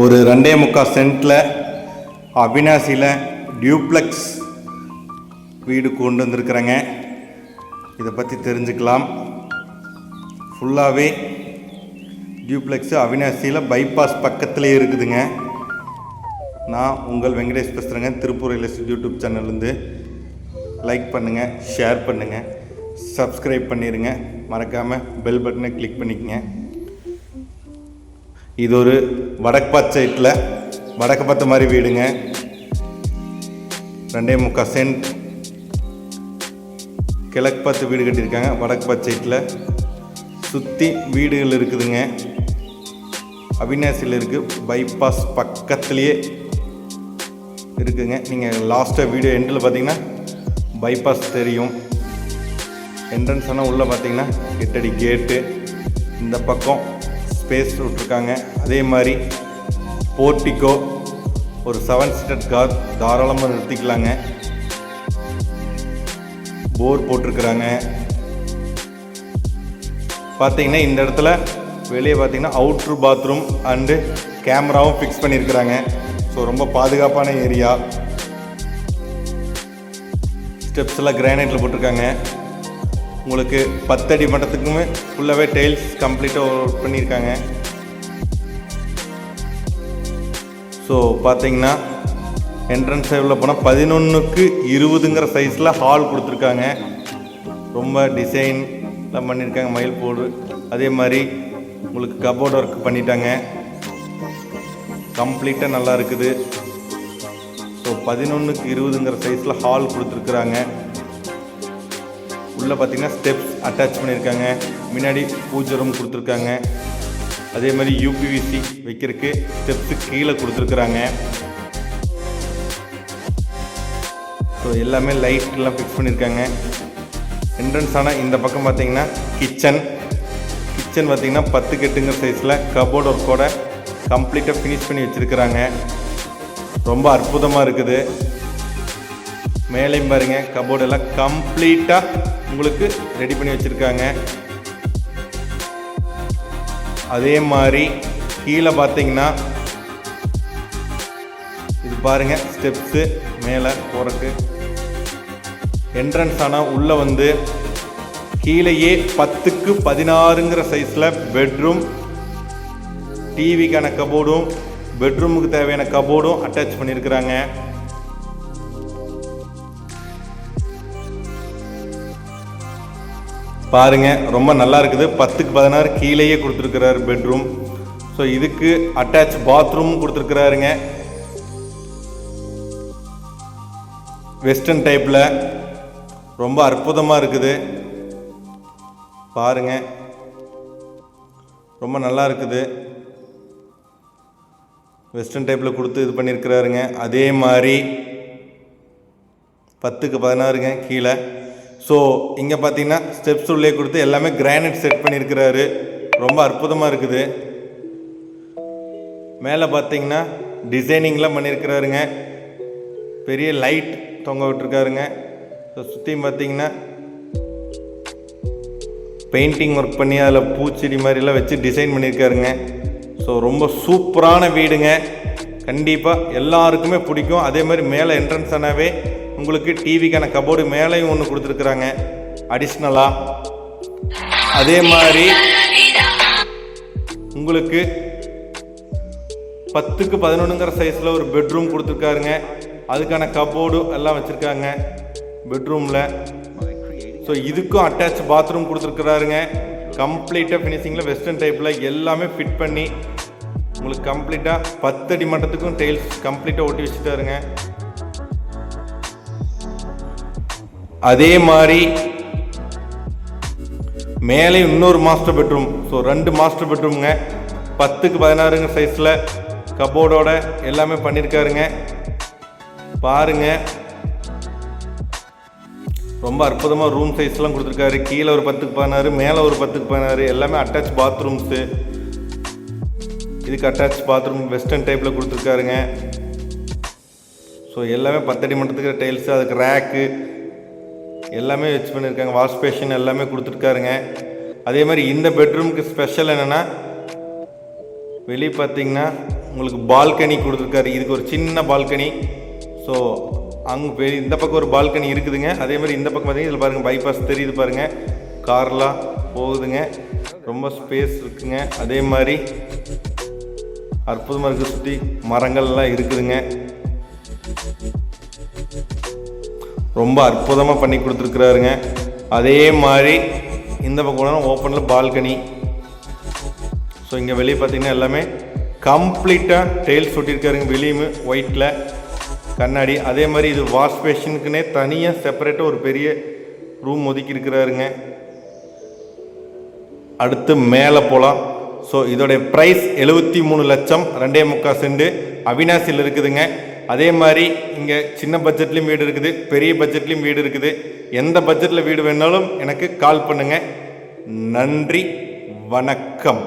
ஒரு ரெண்டே முக்கால் சென்ட்டில் அவினாசியில் டியூப்ளெக்ஸ் வீடு கொண்டு வந்திருக்கிறேங்க. இதை பற்றி தெரிஞ்சுக்கலாம். ஃபுல்லாகவே டியூப்ளெக்ஸு அவினாசியில் பைபாஸ் பக்கத்துலேயே இருக்குதுங்க. நான் உங்கள் வெங்கடேஷ் பேசுகிறேங்க திருப்பூர் ரியல் யூடியூப் சேனல்லேருந்து. லைக் பண்ணுங்கள் ஷேர் பண்ணுங்கள் சப்ஸ்கிரைப் பண்ணிடுங்க மறக்காமல் பெல் பட்டனை கிளிக் பண்ணிக்கங்க. இது ஒரு வடக்கு பார்த்த சைட்டில் வடக்கு பார்த்த மாதிரி வீடுங்க ரெண்டே முக்கால் சென்ட் கிழக்கு பார்த்து வீடு கட்டியிருக்காங்க வடக்கு பார்த்த சைட்டில் சுற்றி வீடுகள் இருக்குதுங்க அவினாசியில் இருக்குது பைபாஸ் பக்கத்துலேயே இருக்குங்க நீங்கள் லாஸ்ட்டாக வீடியோ எண்டில் பார்த்தீங்கன்னா பைபாஸ் தெரியும் என்ட்ரன்ஸ் ஆனால் உள்ளே பார்த்தீங்கன்னா எட்டடி கேட்டு இந்த பக்கம் ஸ்பேஸ் விட்ருக்காங்க அதே மாதிரி போர்ட்டிக்கோ ஒரு செவன் சீட்டட் கார் தாராளமாக நிறுத்திக்கலாங்க. போர் போட்டிருக்கிறாங்க. பார்த்தீங்கன்னா இந்த இடத்துல வெளியே பார்த்தீங்கன்னா அவுட்ரு பாத்ரூம் அண்டு கேமராவும் ஃபிக்ஸ் பண்ணியிருக்கிறாங்க. ஸோ ரொம்ப பாதுகாப்பான ஏரியா ஸ்டெப்ஸ் எல்லாம் கிரானைட்டில் போட்டிருக்காங்க. உங்களுக்கு பத்தடி மட்டத்துக்குமே ஃபுல்லாகவே டைல்ஸ் கம்ப்ளீட்டாக ஒர்க் பண்ணியிருக்காங்க. ஸோ பார்த்தீங்கன்னா என்ட்ரன்ஸ் உள்ள போனால் பதினொன்றுக்கு இருபதுங்கிற சைஸில் ஹால் கொடுத்துருக்காங்க. ரொம்ப டிசைன்லாம் பண்ணியிருக்காங்க மயில் போடு அதே மாதிரி உங்களுக்கு கபோர்ட் ஒர்க் பண்ணிட்டாங்க. கம்ப்ளீட்டாக நல்லா இருக்குது. ஸோ பதினொன்றுக்கு இருபதுங்கிற சைஸில் ஹால் கொடுத்துருக்குறாங்க. உள்ளே பார்த்தீங்கன்னா ஸ்டெப்ஸ் அட்டாச் பண்ணியிருக்காங்க. முன்னாடி பூஜை ரூம் கொடுத்துருக்காங்க. அதே மாதிரி யூபிவிசி வைக்கிறதுக்கு ஸ்டெப்ஸு கீழே கொடுத்துருக்குறாங்க. ஸோ எல்லாமே லைட்லாம் ஃபிக்ஸ் பண்ணியிருக்காங்க. என்ட்ரன்ஸ் ஆனால் இந்த பக்கம் பார்த்தீங்கன்னா கிச்சன் கிச்சன் பார்த்திங்கன்னா பத்து கெட்டுங்கிற சைஸில் கபோர்ட் ஒர்க்கோட கம்ப்ளீட்டாக ஃபினிஷ் பண்ணி வச்சுருக்குறாங்க. ரொம்ப அற்புதமாக இருக்குது. மேலே பாருங்க கபோர்டு எல்லாம் கம்ப்ளீட்டாக உங்களுக்கு ரெடி பண்ணி வச்சுருக்காங்க. அதே மாதிரி கீழே பார்த்தீங்கன்னா இது பாருங்க ஸ்டெப்ஸு மேலே போகிறக்கு என்ட்ரன்ஸ் ஆனால் உள்ளே வந்து கீழேயே பத்துக்கு பதினாறுங்கிற சைஸில் பெட்ரூம் டிவிக்கான கபோர்டும் பெட்ரூமுக்கு தேவையான கபோர்டும் அட்டாச் பண்ணியிருக்கிறாங்க. பாருங்கள் ரொம்ப நல்லா இருக்குது. பத்துக்கு பதினாறு கீழேயே கொடுத்துருக்குறாரு பெட்ரூம் ஸோ இதுக்கு அட்டாச் பாத்ரூம் கொடுத்துருக்குறாருங்க. வெஸ்டர்ன் டைப்பில் ரொம்ப அற்புதமாக இருக்குது. பாருங்கள் ரொம்ப நல்லா இருக்குது. வெஸ்டர்ன் டைப்பில் கொடுத்து இது பண்ணியிருக்கிறாருங்க அதே மாதிரி பத்துக்கு பதினாறுங்க கீழே. ஸோ இங்கே பார்த்தீங்கன்னா ஸ்டெப்ஸ் உள்ளே கொடுத்து எல்லாமே கிரானைட் செட் பண்ணியிருக்கிறாரு. ரொம்ப அற்புதமாக இருக்குது. மேலே பார்த்தீங்கன்னா டிசைனிங்லாம் பண்ணியிருக்கிறாருங்க. பெரிய லைட் தொங்க விட்டுருக்காருங்க. ஸோ சுற்றியும் பார்த்தீங்கன்னா பெயிண்டிங் ஒர்க் பண்ணி அதில் பூச்செடி மாதிரிலாம் வச்சு டிசைன் பண்ணியிருக்காருங்க. ஸோ ரொம்ப சூப்பரான வீடுங்க. கண்டிப்பாக எல்லாருக்குமே பிடிக்கும். அதே மாதிரி மேலே என்ட்ரன்ஸ் ஆனாவே உங்களுக்கு டிவிக்கான கபோர்டு மேலேயும் ஒன்று கொடுத்துருக்குறாங்க. அடிஷ்னலாக அதே மாதிரி உங்களுக்கு பத்துக்கு பதினொன்றுங்கிற சைஸில் ஒரு பெட்ரூம் கொடுத்துருக்காருங்க. அதுக்கான கபோர்டு எல்லாம் வச்சுருக்காங்க. பெட்ரூமில் ஸோ இதுக்கும் அட்டாச் பாத்ரூம் கொடுத்துருக்குறாருங்க. கம்ப்ளீட்டாக ஃபினிஷிங்கில் வெஸ்டர்ன் டைப்பில் எல்லாமே ஃபிட் பண்ணி உங்களுக்கு கம்ப்ளீட்டாக பத்தடி மட்டத்துக்கும் டைல்ஸ் கம்ப்ளீட்டாக ஒட்டி வச்சுட்டாருங்க. அதே மாதிரி மேலே இன்னொரு மாஸ்டர் பெட்ரூம் ஸோ ரெண்டு மாஸ்டர் பெட்ரூம்ங்க பத்துக்கு பதினாறுங்க சைஸில் கபோர்டோட எல்லாமே பண்ணியிருக்காருங்க பாருங்க. ரொம்ப அற்புதமாக ரூம் சைஸ்லாம் கொடுத்துருக்காரு. கீழே ஒரு பத்துக்கு பதினாறு மேலே ஒரு பத்துக்கு பதினாறு. எல்லாமே அட்டாச் பாத்ரூம்ஸு இதுக்கு அட்டாச் பாத்ரூம் வெஸ்டர்ன் டைப்பில் கொடுத்துருக்காருங்க. ஸோ எல்லாமே பத்தடி மட்டத்துக்கு டைல்ஸு அதுக்கு ரேக்கு எல்லாமே வச்சு பண்ணியிருக்காங்க வாஷ் பேஷன் எல்லாமே கொடுத்துருக்காருங்க. அதே மாதிரி இந்த பெட்ரூமுக்கு ஸ்பெஷல் என்னென்னா வெளியே பார்த்தீங்கன்னா உங்களுக்கு பால்கனி கொடுத்துருக்காரு. இதுக்கு ஒரு சின்ன பால்கனி ஸோ அங்கே பெரிய இந்த பக்கம் ஒரு பால்கனி இருக்குதுங்க. அதே மாதிரி இந்த பக்கம் பார்த்தீங்கன்னா இதில் பாருங்கள் பைபாஸ் தெரியுது பாருங்கள் கார்லாம் போகுதுங்க. ரொம்ப ஸ்பேஸ் இருக்குங்க. அதே மாதிரி அற்புதமாக இருக்குது சுற்றி மரங்கள்லாம் இருக்குதுங்க. ரொம்ப அற்புதமாக பண்ணி கொடுத்துருக்குறாருங்க. அதே மாதிரி இந்த பக்கம் ஓப்பனில் பால்கனி ஸோ இங்கே வெளியே பார்த்தீங்கன்னா எல்லாமே கம்ப்ளீட்டாக டெய்ல்ஸ் ஒட்டியிருக்காருங்க வெளியுமே ஒயிட்டில் கண்ணாடி. அதே மாதிரி இது வாஷ் பேஷனுக்குனே தனியாக செப்பரேட்டாக ஒரு பெரிய ரூம் ஒதுக்கி இருக்கிறாருங்க அடுத்து மேலே போகலாம் ஸோ இதோடைய ப்ரைஸ் எழுபத்தி மூணு லட்சம் ரெண்டே முக்கால் செண்டு அவினாசியில் இருக்குதுங்க. அதே மாதிரி இங்கே சின்ன பட்ஜெட்லேயும் வீடு இருக்குது பெரிய பட்ஜெட்லேயும் வீடு இருக்குது. எந்த பட்ஜெட்டில் வீடு வேணாலும் எனக்கு கால் பண்ணுங்கள் நன்றி வணக்கம்.